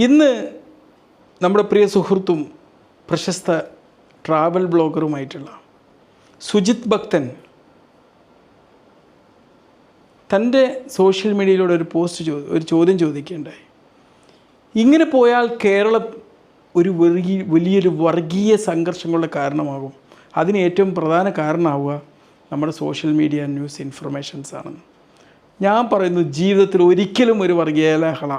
ഇന്ന് നമ്മുടെ പ്രിയ സുഹൃത്തും പ്രശസ്ത ട്രാവൽ ബ്ലോഗറുമായിട്ടുള്ള സുജിത് ഭക്തൻ തന്റെ സോഷ്യൽ മീഡിയയിലൂടെ ഒരു പോസ്റ്റ് ചോ ഒരു ചോദ്യം ചോദിക്കുകയുണ്ടായി. ഇങ്ങനെ പോയാൽ കേരളം ഒരു വർഗീ വലിയൊരു വർഗീയ സംഘർഷങ്ങളുടെ കാരണമാകും. അതിന് ഏറ്റവും പ്രധാന കാരണമാവുക നമ്മുടെ സോഷ്യൽ മീഡിയ ന്യൂസ് ഇൻഫർമേഷൻസ് ആണെന്ന്. ഞാൻ പറയുന്നു ജീവിതത്തിൽ ഒരിക്കലും ഒരു വർഗീയ ലഹള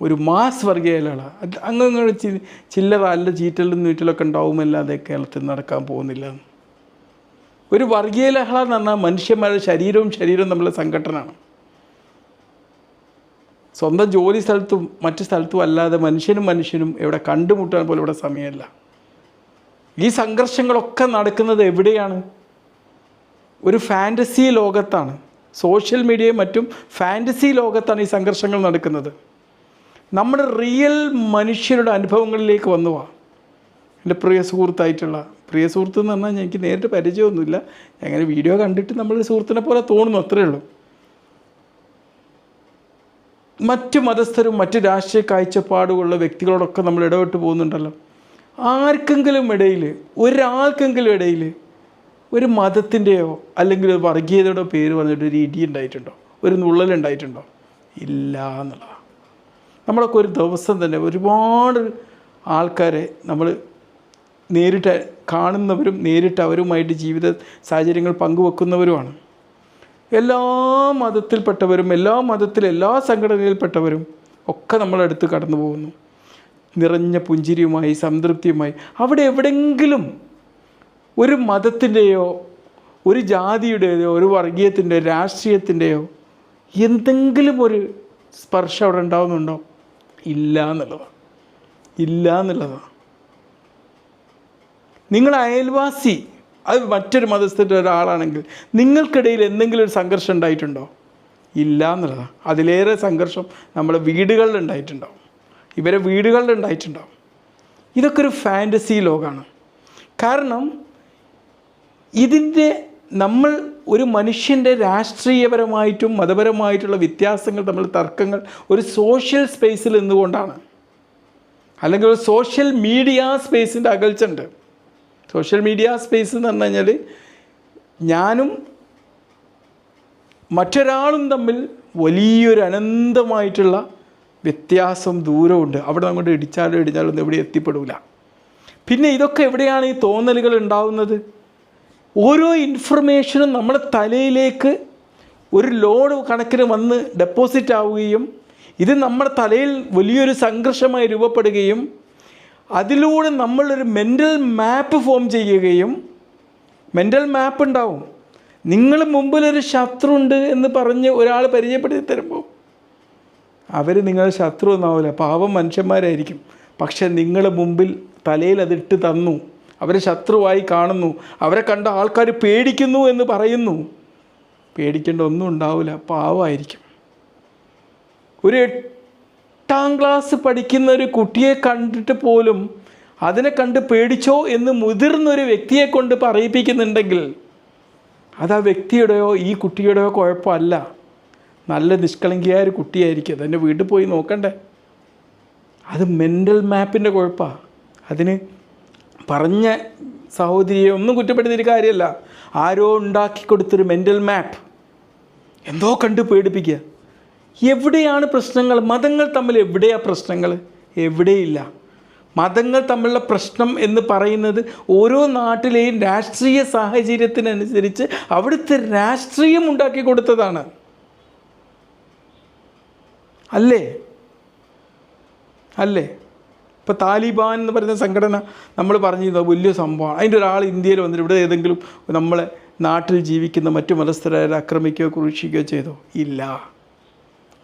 ഒരു മാസ് വർഗീയലാണ് അങ്ങനെ ചി ചില്ലറ അല്ല ചീറ്റലും നീറ്റലൊക്കെ ഉണ്ടാവുമല്ലാതെ കേരളത്തിൽ നടക്കാൻ പോകുന്നില്ല. ഒരു വർഗീയ ലഹള എന്ന് പറഞ്ഞാൽ മനുഷ്യന്മാരുടെ ശരീരവും ശരീരവും തമ്മിലുള്ള സംഘടനയാണ് സ്വന്തം ജോലി സ്ഥലത്തും മറ്റു സ്ഥലത്തും അല്ലാതെ മനുഷ്യനും മനുഷ്യനും ഇവിടെ കണ്ടുമുട്ടാൻ പോലും ഇവിടെ സമയമല്ല. ഈ സംഘർഷങ്ങളൊക്കെ നടക്കുന്നത് എവിടെയാണ്? ഒരു ഫാന്റസി ലോകത്താണ്. സോഷ്യൽ മീഡിയയും മറ്റും ഫാന്റസി ലോകത്താണ് ഈ സംഘർഷങ്ങൾ നടക്കുന്നത്. നമ്മുടെ റിയൽ മനുഷ്യരുടെ അനുഭവങ്ങളിലേക്ക് വന്നു പോവാം എന്റെ പ്രിയ സുഹൃത്തായിട്ടുള്ള പ്രിയ സുഹൃത്ത് എന്ന് പറഞ്ഞാൽ എനിക്ക് നേരിട്ട് പരിചയമൊന്നുമില്ല. അങ്ങനെ വീഡിയോ കണ്ടിട്ട് നമ്മൾ സുഹൃത്തിനെ പോലെ തോന്നുന്നു അത്രേ ഉള്ളൂ. മറ്റ് മതസ്ഥരും മറ്റ് രാഷ്ട്രീയ കാഴ്ചപ്പാടുകളുള്ള വ്യക്തികളോടൊക്കെ നമ്മൾ ഇടപെട്ട് പോകുന്നുണ്ടല്ലോ. ആർക്കെങ്കിലും ഇടയിൽ ഒരാൾക്കെങ്കിലും ഇടയിൽ ഒരു മതത്തിന്റെയോ അല്ലെങ്കിൽ വർഗീയതയുടെ പേര് പറഞ്ഞിട്ട് ഒരു ഇടി ഉണ്ടായിട്ടുണ്ടോ? ഒരു നുള്ളലുണ്ടായിട്ടുണ്ടോ ഇല്ല എന്നുള്ളതാണ്. നമ്മളൊക്കെ ഒരു ദിവസം തന്നെ ഒരുപാട് ആൾക്കാരെ നമ്മൾ നേരിട്ട് കാണുന്നവരും നേരിട്ട് അവരുമായിട്ട് ജീവിത സാഹചര്യങ്ങൾ പങ്കുവെക്കുന്നവരുമാണ്. എല്ലാ മതത്തിൽപ്പെട്ടവരും എല്ലാ മതത്തിൽ എല്ലാ സംഘടനയിൽപ്പെട്ടവരും ഒക്കെ നമ്മളടുത്ത് കടന്നു പോകുന്നു. നിറഞ്ഞ പുഞ്ചിരിയുമായി സംതൃപ്തിയുമായി. അവിടെ എവിടെയെങ്കിലും ഒരു മതത്തിന്റെയോ ഒരു ജാതിയുടേതോ ഒരു വർഗീയത്തിന്റെയോ രാഷ്ട്രീയത്തിന്റെയോ എന്തെങ്കിലും ഒരു സ്പർശം അവിടെ ഉണ്ടാവുന്നുണ്ടോ? ഇല്ല എന്നുള്ളതാണ് ഇല്ല എന്നുള്ളതാണ് നിങ്ങൾ അയൽവാസി അത് മറ്റൊരു മതസ്ഥന്റെ ഒരാളാണെങ്കിൽ നിങ്ങൾക്കിടയിൽ എന്തെങ്കിലും ഒരു സംഘർഷം ഉണ്ടായിട്ടുണ്ടോ? ഇല്ല എന്നുള്ളതാണ് അതിലേറെ സംഘർഷം നമ്മുടെ വീടുകളിൽ ഉണ്ടായിട്ടുണ്ടാവും. ഇവരെ വീടുകളിൽ ഉണ്ടായിട്ടുണ്ടാവും. ഇതൊക്കെ ഒരു ഫാന്റസി ലോകമാണ് കാരണം ഇതിന്റെ നമ്മൾ ഒരു മനുഷ്യന്റെ രാഷ്ട്രീയപരമായിട്ടും മതപരമായിട്ടുള്ള വ്യത്യാസങ്ങൾ തമ്മിൽ തർക്കങ്ങൾ ഒരു സോഷ്യൽ സ്പേസിൽ നിന്നുകൊണ്ടാണ്. അല്ലെങ്കിൽ ഒരു സോഷ്യൽ മീഡിയ സ്പേസിന്റെ അകൽച്ചുണ്ട് സോഷ്യൽ മീഡിയ സ്പേസ് എന്ന് പറഞ്ഞു കഴിഞ്ഞാൽ ഞാനും മറ്റൊരാളും തമ്മിൽ വലിയൊരു അനന്തമായിട്ടുള്ള വ്യത്യാസം ദൂരമുണ്ട്. അവിടെ അങ്ങോട്ട് ഇടിച്ചാലും ഇടിഞ്ഞാലും ഒന്നും എവിടെ എത്തിപ്പെടില്ല പിന്നെ ഇതൊക്കെ എവിടെയാണ് ഈ തോന്നലുകൾ ഉണ്ടാവുന്നത്? ഓരോ ഇൻഫർമേഷനും നമ്മുടെ തലയിലേക്ക് ഒരു ലോഡ് കണക്കിന് വന്ന് ഡെപ്പോസിറ്റ് ആവുകയും ഇത് നമ്മുടെ തലയിൽ വലിയൊരു സംഘർഷമായി രൂപപ്പെടുകയും അതിലൂടെ നമ്മളൊരു മെന്റൽ മാപ്പ് ഫോം ചെയ്യുകയും മെന്റൽ മാപ്പ് ഉണ്ടാവും. നിങ്ങൾ മുമ്പിലൊരു ശത്രു ഉണ്ട് എന്ന് പറഞ്ഞ് ഒരാൾ പരിചയപ്പെടുത്തി തരുമ്പോൾ അവർ നിങ്ങളുടെ ശത്രു ഒന്നാവില്ല പാവം മനുഷ്യന്മാരായിരിക്കും. പക്ഷെ നിങ്ങളുടെ മുമ്പിൽ തലയിൽ അതിട്ട് തന്നു. അവരെ ശത്രുവായി കാണുന്നു. അവരെ കണ്ട ആൾക്കാർ പേടിക്കുന്നു എന്ന് പറയുന്നു. പേടിക്കേണ്ട ഒന്നും ഉണ്ടാവില്ല. പാവമായിരിക്കും. ഒരു എട്ടാം ക്ലാസ് പഠിക്കുന്ന ഒരു കുട്ടിയെ കണ്ടിട്ട് പോലും അതിനെ കണ്ട് പേടിച്ചോ എന്ന് മുതിർന്നൊരു വ്യക്തിയെ കൊണ്ട് പറയിപ്പിക്കുന്നുണ്ടെങ്കിൽ അത് ആ വ്യക്തിയുടെയോ ഈ കുട്ടിയുടെയോ കുഴപ്പമല്ല. നല്ല നിഷ്കളങ്കിയായ ഒരു കുട്ടിയായിരിക്കും. അതെന്റെ വീട്ടിൽ പോയി നോക്കണ്ടേ? അത് മെന്റൽ മാപ്പിന്റെ കുഴപ്പമാണ് അതിന് പറഞ്ഞ സഹോദരിയെ ഒന്നും കുറ്റപ്പെടുത്തിയൊരു കാര്യമല്ല. ആരോ ഉണ്ടാക്കി കൊടുത്തൊരു മെന്റൽ മാപ്പ് എന്തോ കണ്ട് പേടിപ്പിക്കുക. എവിടെയാണ് പ്രശ്നങ്ങൾ? മതങ്ങൾ തമ്മിൽ എവിടെയാണ് പ്രശ്നങ്ങൾ? എവിടെയില്ല. മതങ്ങൾ തമ്മിലുള്ള പ്രശ്നം എന്ന് പറയുന്നത് ഓരോ നാട്ടിലെയും രാഷ്ട്രീയ സാഹചര്യത്തിനനുസരിച്ച് അവിടുത്തെ രാഷ്ട്രീയം ഉണ്ടാക്കി കൊടുത്തതാണ്. അല്ലേ? അല്ലേ? ഇപ്പോൾ താലിബാൻ എന്ന് പറയുന്ന സംഘടന നമ്മൾ പറഞ്ഞിരുന്നത് വലിയ സംഭവമാണ്. അതിന്റെ ഒരാൾ ഇന്ത്യയിൽ വന്നിട്ട് ഇവിടെ ഏതെങ്കിലും നമ്മളെ നാട്ടിൽ ജീവിക്കുന്ന മറ്റു മതസ്ഥരായ ആക്രമിക്കുകയോ കുറിക്കുകയോ ചെയ്തോ? ഇല്ല.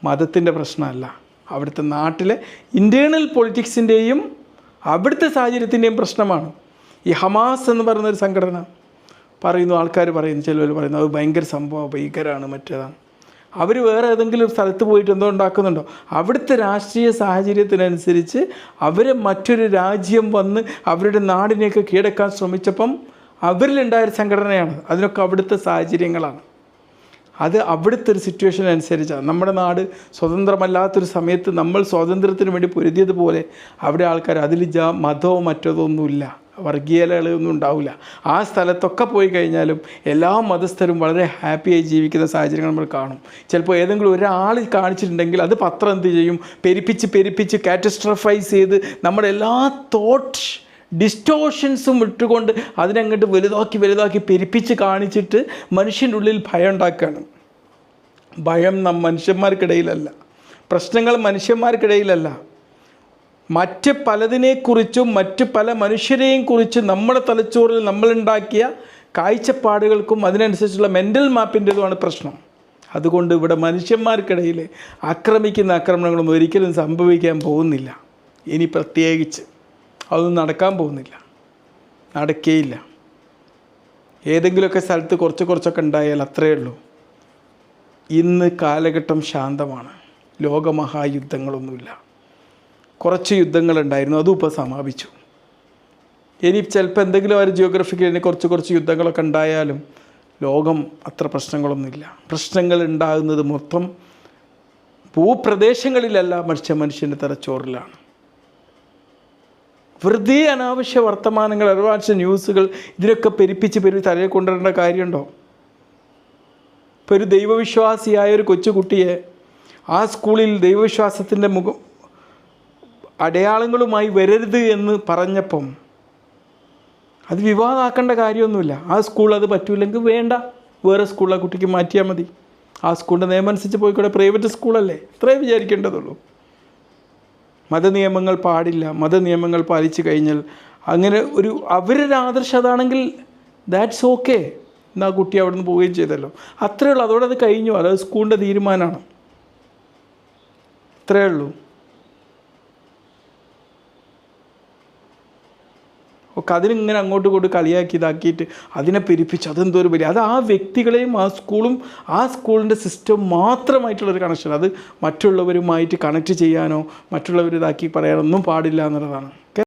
മതത്തിന്റെ പ്രശ്നമല്ല. അവിടുത്തെ നാട്ടിലെ ഇന്റേണൽ പൊളിറ്റിക്സിന്റെയും അവിടുത്തെ സാഹചര്യത്തിന്റെയും പ്രശ്നമാണ്. ഈ ഹമാസ് എന്ന് പറയുന്നൊരു സംഘടന പറയുന്നു ആൾക്കാർ പറയുന്നു ചിലവർ പറയുന്നു അത് ഭയങ്കര സംഭവം ഭീകരമാണ് മറ്റേതാണ്. അവർ വേറെ ഏതെങ്കിലും സ്ഥലത്ത് പോയിട്ട് എന്തോ ഉണ്ടാക്കുന്നുണ്ടോ? അവിടുത്തെ രാഷ്ട്രീയ സാഹചര്യത്തിനനുസരിച്ച് അവർ മറ്റൊരു രാജ്യം വന്ന് അവരുടെ നാടിനെയൊക്കെ കീഴടക്കാൻ ശ്രമിച്ചപ്പം അവരിലുണ്ടായൊരു സംഘടനയാണ്. അതിനൊക്കെ അവിടുത്തെ സാഹചര്യങ്ങളാണ്. അത് അവിടുത്തെ ഒരു സിറ്റുവേഷൻ അനുസരിച്ചാണ്. നമ്മുടെ നാട് സ്വതന്ത്രമല്ലാത്തൊരു സമയത്ത് നമ്മൾ സ്വാതന്ത്ര്യത്തിന് വേണ്ടി പൊരുതിയതുപോലെ അവിടെ ആൾക്കാർ അതിൽ ജാ മതമോ മറ്റതോ ഒന്നുമില്ല വർഗീയതകളൊന്നും ഉണ്ടാവില്ല. ആ സ്ഥലത്തൊക്കെ പോയി കഴിഞ്ഞാലും എല്ലാ മതസ്ഥരും വളരെ ഹാപ്പിയായി ജീവിക്കുന്ന സാഹചര്യങ്ങൾ നമ്മൾ കാണും. ചിലപ്പോൾ ഏതെങ്കിലും ഒരാൾ കാണിച്ചിട്ടുണ്ടെങ്കിൽ അത് പത്രം എന്ത് ചെയ്യും? പെരിപ്പിച്ച് പെരിപ്പിച്ച് കാറ്റസ്ട്രഫൈസ് ചെയ്ത് നമ്മുടെ എല്ലാ തോട്ട് ഡിസ്റ്റോഷൻസും ഇട്ടുകൊണ്ട് അതിനങ്ങോട്ട് വലുതാക്കി വലുതാക്കി പെരിപ്പിച്ച് കാണിച്ചിട്ട് മനുഷ്യന്റെ ഉള്ളിൽ ഭയം ഉണ്ടാക്കുകയാണ്. ഭയം നം മനുഷ്യന്മാർക്കിടയിലല്ല. പ്രശ്നങ്ങൾ മനുഷ്യന്മാർക്കിടയിലല്ല. മറ്റ് പലതിനെക്കുറിച്ചും മറ്റ് പല മനുഷ്യരെയും കുറിച്ച് നമ്മുടെ തലച്ചോറിൽ നമ്മളുണ്ടാക്കിയ കാഴ്ചപ്പാടുകൾക്കും അതിനനുസരിച്ചുള്ള മെന്റൽ മാപ്പിന്റെതുമാണ് പ്രശ്നം. അതുകൊണ്ട് ഇവിടെ മനുഷ്യന്മാർക്കിടയിൽ ആക്രമിക്കുന്ന ആക്രമണങ്ങളും ഒരിക്കലും സംഭവിക്കാൻ പോകുന്നില്ല. ഇനി പ്രത്യേകിച്ച് അതൊന്നും നടക്കാൻ പോകുന്നില്ല. നടക്കേയില്ല. ഏതെങ്കിലുമൊക്കെ സ്ഥലത്ത് കുറച്ച് കുറച്ചൊക്കെ ഉണ്ടായാൽ അത്രയേ ഉള്ളൂ. ഇന്ന് കാലഘട്ടം ശാന്തമാണ്. ലോകമഹായുദ്ധങ്ങളൊന്നുമില്ല. കുറച്ച് യുദ്ധങ്ങളുണ്ടായിരുന്നു അതും ഇപ്പോൾ സമാപിച്ചു. ഇനി ചിലപ്പോൾ എന്തെങ്കിലും ഒരു ജിയോഗ്രഫിക്കലിന് കുറച്ച് കുറച്ച് യുദ്ധങ്ങളൊക്കെ ഉണ്ടായാലും ലോകം അത്ര പ്രശ്നങ്ങളൊന്നുമില്ല. പ്രശ്നങ്ങൾ ഉണ്ടാകുന്നത് മൊത്തം ഭൂപ്രദേശങ്ങളിലല്ല മനുഷ്യ മനുഷ്യന്റെ തലച്ചോറിലാണ്. വെറുതെ അനാവശ്യ വർത്തമാനങ്ങൾ അനാവശ്യ ന്യൂസുകൾ ഇതിനൊക്കെ പെരുപ്പിച്ച് പെരു തലയിൽ കൊണ്ടുവരേണ്ട കാര്യമുണ്ടോ? ഇപ്പോൾ ഒരു ദൈവവിശ്വാസിയായ ഒരു കൊച്ചുകുട്ടിയെ ആ സ്കൂളിൽ ദൈവവിശ്വാസത്തിന്റെ മുഖം അടയാളങ്ങളുമായി വരരുത് എന്ന് പറഞ്ഞപ്പം അത് വിവാദമാക്കേണ്ട കാര്യമൊന്നുമില്ല. ആ സ്കൂൾ അത് പറ്റൂലെങ്കിൽ വേണ്ട. വേറെ സ്കൂളിലെ കുട്ടിക്ക് മാറ്റിയാൽ മതി. ആ സ്കൂളിന്റെ നിയമം അനുസരിച്ച് പോയിക്കൂടെ പ്രൈവറ്റ് സ്കൂളല്ലേ? ഇത്രേ വിചാരിക്കേണ്ടതുള്ളൂ. മതനിയമങ്ങൾ പാടില്ല. മതനിയമങ്ങൾ പാലിച്ചു കഴിഞ്ഞാൽ അങ്ങനെ ഒരു അവരൊരു ആദർശം അതാണെങ്കിൽ ദാറ്റ്സ് ഓക്കെ എന്നാൽ കുട്ടി അവിടെ നിന്ന് പോവുകയും ചെയ്തല്ലോ. അത്രയേ ഉള്ളൂ. അതോടെ അത് കഴിഞ്ഞു. അത് സ്കൂളിന്റെ തീരുമാനമാണ്. ഇത്രയേ ഉള്ളൂ. ഒക്കെ അതിനിങ്ങനെ അങ്ങോട്ട് കൊണ്ട് കളിയാക്കി ഇതാക്കിയിട്ട് അതിനെ പെരുപ്പിച്ച് അതെന്തോ ഒരു വലിയ അത് ആ വ്യക്തികളെയും ആ സ്കൂളും ആ സ്കൂളിന്റെ സിസ്റ്റം മാത്രമായിട്ടുള്ളൊരു കണക്ഷൻ അത് മറ്റുള്ളവരുമായിട്ട് കണക്ട് ചെയ്യാനോ മറ്റുള്ളവർ ഇതാക്കി പറയാനൊന്നും പാടില്ല എന്നുള്ളതാണ്.